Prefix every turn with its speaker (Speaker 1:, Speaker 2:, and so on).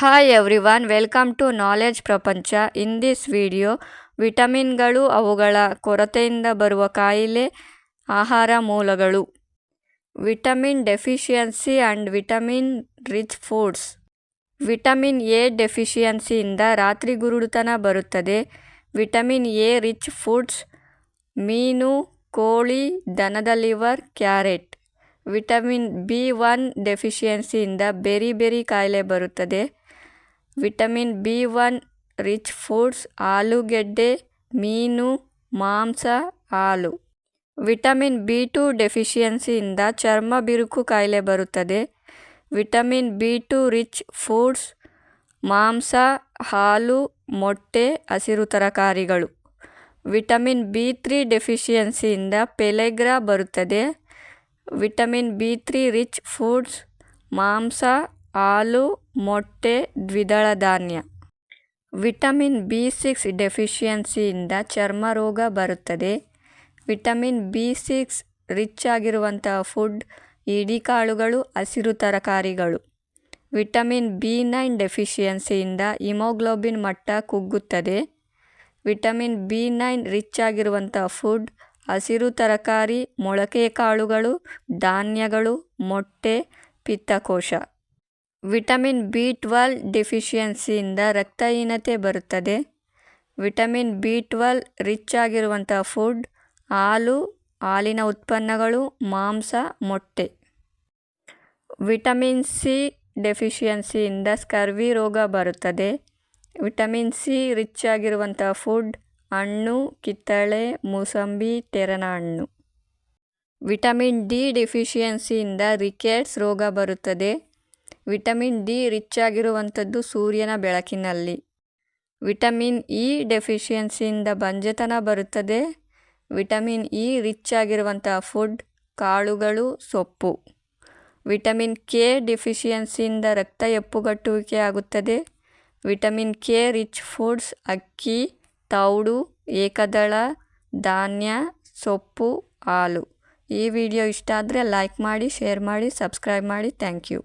Speaker 1: Hi everyone welcome to knowledge Prapancha in this video ವಿಟಮಿನ್ಗಳು ಅವುಗಳ ಕೊರತೆಯಿಂದ ಬರುವ ಕಾಯಿಲೆ, ಆಹಾರ ಮೂಲಗಳು. Vitamin deficiency and vitamin rich foods vitamin A ಡೆಫಿಷಿಯನ್ಸಿಯಿಂದ ರಾತ್ರಿ ಗುರುಡುತನ ಬರುತ್ತದೆ. ವಿಟಮಿನ್ ಎ ರಿಚ್ ಫುಡ್ಸ್ ಮೀನು, ಕೋಳಿ, ದನದ liver carrot vitamin B one ಡೆಫಿಷಿಯನ್ಸಿಯಿಂದ beriberi ಕಾಯಿಲೆ ಬರುತ್ತದೆ. Vitamin B one, rich foods ಆಲೂಗೆಡ್ಡೆ, ಮೀನು, ಮಾಂಸ, ಹಾಲು. ವಿಟಮಿನ್ ಬಿ ಟು ಡೆಫಿಷಿಯನ್ಸಿಯಿಂದ ಚರ್ಮ ಬಿರುಕು ಕಾಯಿಲೆ ಬರುತ್ತದೆ. Vitamin B two, rich foods ಮಾಂಸ, ಹಾಲು, ಮೊಟ್ಟೆ, ಹಸಿರು ತರಕಾರಿಗಳು. ವಿಟಮಿನ್ ಬಿ ತ್ರೀ ಡೆಫಿಷಿಯನ್ಸಿಯಿಂದ ಪೆಲೆಗ್ರಾ ಬರುತ್ತದೆ. Vitamin B three rich foods ಮಾಂಸ, ಹಾಲು ಮೊಟ್ಟೆ ದ್ವಿದಳ ಧಾನ್ಯ. ವಿಟಮಿನ್ ಬಿ ಸಿಕ್ಸ್ ಡೆಫಿಷಿಯನ್ಸಿಯಿಂದ ಚರ್ಮ ರೋಗ ಬರುತ್ತದೆ. ವಿಟಮಿನ್ ಬಿ ಸಿಕ್ಸ್ ರಿಚ್ ಆಗಿರುವಂತಹ ಫುಡ್ ಕಾಳುಗಳು ಹಸಿರು ತರಕಾರಿಗಳು. ವಿಟಮಿನ್ ಬಿ ನೈನ್ ಡೆಫಿಷಿಯನ್ಸಿಯಿಂದ ಹಿಮೋಗ್ಲೋಬಿನ್ ಮಟ್ಟ ಕುಗ್ಗುತ್ತದೆ. ವಿಟಮಿನ್ ಬಿ ನೈನ್ ರಿಚ್ ಆಗಿರುವಂಥ ಫುಡ್, ಹಸಿರು ತರಕಾರಿ, ಮೊಳಕೆ ಕಾಳುಗಳು, ಧಾನ್ಯಗಳು, ಮೊಟ್ಟೆ, ಪಿತ್ತಕೋಶ. ವಿಟಮಿನ್ ಬಿ ಟ್ವೆಲ್ ಡೆಫಿಷಿಯನ್ಸಿಯಿಂದ ರಕ್ತಹೀನತೆ ಬರುತ್ತದೆ. ವಿಟಮಿನ್ ಬಿ ಟ್ವೆಲ್ ರಿಚ್ ಆಗಿರುವಂಥ ಫುಡ್, ಹಾಲು, ಹಾಲಿನ ಉತ್ಪನ್ನಗಳು, ಮಾಂಸ, ಮೊಟ್ಟೆ. ವಿಟಮಿನ್ ಸಿ ಡೆಫಿಷಿಯನ್ಸಿಯಿಂದ ಸ್ಕರ್ವಿ ರೋಗ ಬರುತ್ತದೆ. ವಿಟಮಿನ್ ಸಿ ರಿಚ್ ಆಗಿರುವಂಥ ಫುಡ್, ಹಣ್ಣು, ಕಿತ್ತಳೆ, ಮೂಸಂಬಿ, ತೆರನ ಹಣ್ಣು. ವಿಟಮಿನ್ ಡಿ ಡೆಫಿಷಿಯನ್ಸಿಯಿಂದ ರಿಕೆಟ್ಸ್ ರೋಗ ಬರುತ್ತದೆ. ವಿಟಮಿನ್ ಡಿ ರಿಚ್ ಆಗಿರುವಂಥದ್ದು ಸೂರ್ಯನ ಬೆಳಕಿನಲ್ಲಿ. ವಿಟಮಿನ್ ಇ ಡೆಫಿಷಿಯನ್ಸಿಯಿಂದ ಬಂಜೆತನ ಬರುತ್ತದೆ. ವಿಟಮಿನ್ ಇ ರಿಚ್ ಆಗಿರುವಂಥ ಫುಡ್, ಕಾಳುಗಳು, ಸೊಪ್ಪು. ವಿಟಮಿನ್ ಕೆ ಡೆಫಿಷಿಯನ್ಸಿಯಿಂದ ರಕ್ತ ಎಪ್ಪುಗಟ್ಟುವಿಕೆ ಆಗುತ್ತದೆ ವಿಟಮಿನ್ ಕೆ ರಿಚ್ ಫುಡ್ಸ್ ಅಕ್ಕಿ, ತೌಡು, ಏಕದಳ, ಧಾನ್ಯ, ಸೊಪ್ಪು, ಹಾಲು. ಈ ವಿಡಿಯೋ ಇಷ್ಟ ಆದರೆ ಲೈಕ್ ಮಾಡಿ, ಶೇರ್ ಮಾಡಿ, ಸಬ್ಸ್ಕ್ರೈಬ್ ಮಾಡಿ. Thank you.